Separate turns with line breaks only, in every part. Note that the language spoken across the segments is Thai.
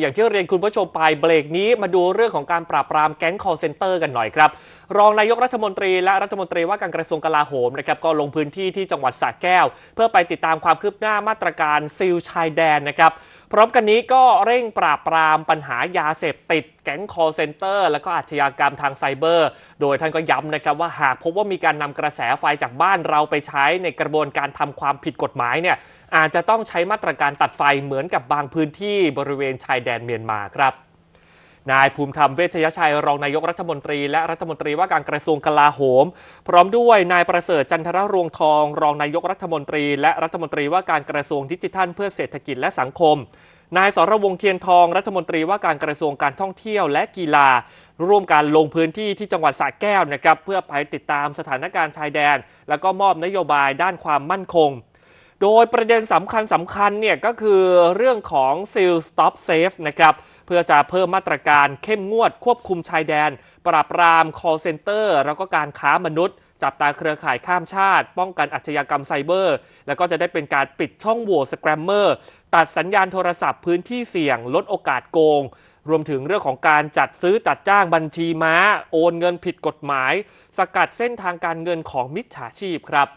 อย่างที่เรียนคุณผู้ชมไปเบรกนี้มาดูเรื่องของการปราบปรามแก๊ง call center กันหน่อยครับ รองนายกรัฐมนตรีและรัฐมนตรีว่าการกระทรวงกลาโหมนะครับก็ลงพื้นที่ที่จังหวัดสระแก้ว เพื่อไปติดตามความคืบหน้ามาตรการซีลชายแดนนะครับ พร้อมกันนี้ก็เร่งปราบปรามปัญหายาเสพติด แก๊งคอร์เซนเตอร์ และก็อาชญากรรมทางไซเบอร์ โดยท่านก็ย้ำนะครับว่าหากพบว่ามีการนำกระแสไฟจากบ้านเราไปใช้ในกระบวนการทำความผิดกฎหมายเนี่ยอาจจะต้องใช้มาตรการตัดไฟเหมือนกับบางพื้นที่บริเวณชายแดนเมียนมาครับ นายภูมิธรรมเวชยชัยรองนายกรัฐมนตรี และรัฐมนตรีว่าการกระทรวงกลาโหม พร้อมด้วยนายประเสริฐจันทรรวงทอง รองนายกรัฐมนตรี และรัฐมนตรีว่าการกระทรวงดิจิทัล เพื่อเศรษฐกิจและสังคม นายสรวงเทียนทองรัฐมนตรีว่าการกระทรวงการท่องเที่ยวและกีฬา ร่วมการลงพื้นที่ที่จังหวัดสระแก้วนะครับเพื่อไปติดตามสถานการณ์ชายแดน แล้วก็มอบนโยบายด้านความมั่นคง โดยประเด็นสำคัญสำคัญเนี่ยก็คือเรื่องของ Seal Stop Safe นะครับ เพื่อจะเพิ่มมาตรการเข้มงวดควบคุมชายแดน ปราบปราม call center แล้วก็การค้ามนุษย์ จับตาเครือข่ายข้ามชาติ ป้องกันอาชญากรรมไซเบอร์ แล้วก็จะได้เป็นการปิดช่องโหว่สแกรมเมอร์ตัดสัญญาณโทรศัพท์พื้นที่เสี่ยง ลดโอกาสโกงรวมถึงเรื่องของการจัดซื้อจัดจ้างบัญชีม้า โอนเงินผิดกฎหมาย สกัดเส้นทางการเงินของมิจฉาชีพครับ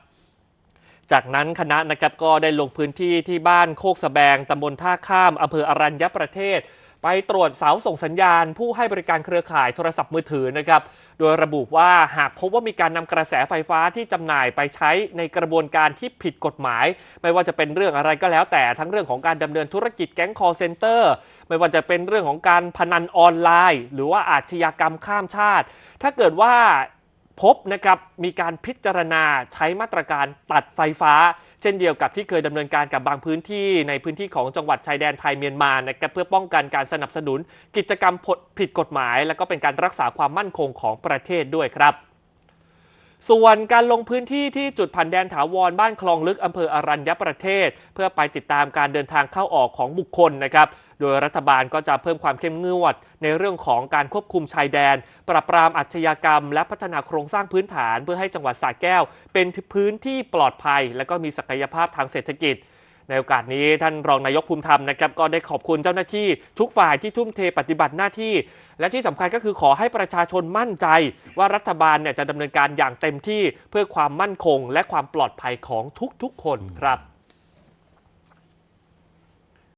จากนั้นคณะนะครับก็ได้ลงพื้นที่ที่บ้านโคกสแบงตำบลท่าข้ามอำเภออรัญญประเทศ ไปตรวจเสาส่งสัญญาณ ผู้ให้บริการเครือข่ายโทรศัพท์มือถือนะครับโดยระบุว่าหากพบว่ามีการนำกระแสไฟฟ้าที่จำหน่ายไปใช้ในกระบวนการที่ผิดกฎหมาย ไม่ว่าจะเป็นเรื่องอะไรก็แล้ว แต่ทั้งเรื่องของการดำเนินธุรกิจแก๊ง call center ไม่ว่าจะเป็นเรื่องของการพนันออนไลน์ หรือว่าอาชญากรรมข้ามชาติ ถ้าเกิดว่า พบนะครับมีการพิจารณาใช้มาตรการตัดไฟฟ้า เช่นเดียวกับที่เคยดำเนินการกับบางพื้นที่ในพื้นที่ของจังหวัดชายแดนไทยเมียนมานะครับเพื่อป้องกันการสนับสนุน กิจกรรมผิดกฎหมาย และก็เป็นการรักษาความมั่นคงของประเทศด้วยครับ ส่วนการลงพื้นที่ที่จุดผ่านแดนถาวรบ้านคลองลึกอำเภออรัญญประเทศ เพื่อไปติดตามการเดินทางเข้าออกของบุคคลนะครับ โดยรัฐบาลก็จะเพิ่มความเข้มงวด ในเรื่องของการควบคุมชายแดน ปราบปรามอาชญากรรม และพัฒนาโครงสร้างพื้นฐาน เพื่อให้จังหวัดสระแก้ว เป็นพื้นที่ปลอดภัย และก็มีศักยภาพทางเศรษฐกิจ ในโอกาสนี้ท่านรองนายกภูมิธรรมนะครับก็ได้ขอบคุณเจ้าหน้าที่ทุกฝ่ายที่ทุ่มเทปฏิบัติหน้าที่ และที่สำคัญก็คือขอให้ประชาชนมั่นใจ ว่ารัฐบาลเนี่ยจะดำเนินการอย่างเต็มที่เพื่อความมั่นคง และความปลอดภัยของทุกๆคนครับ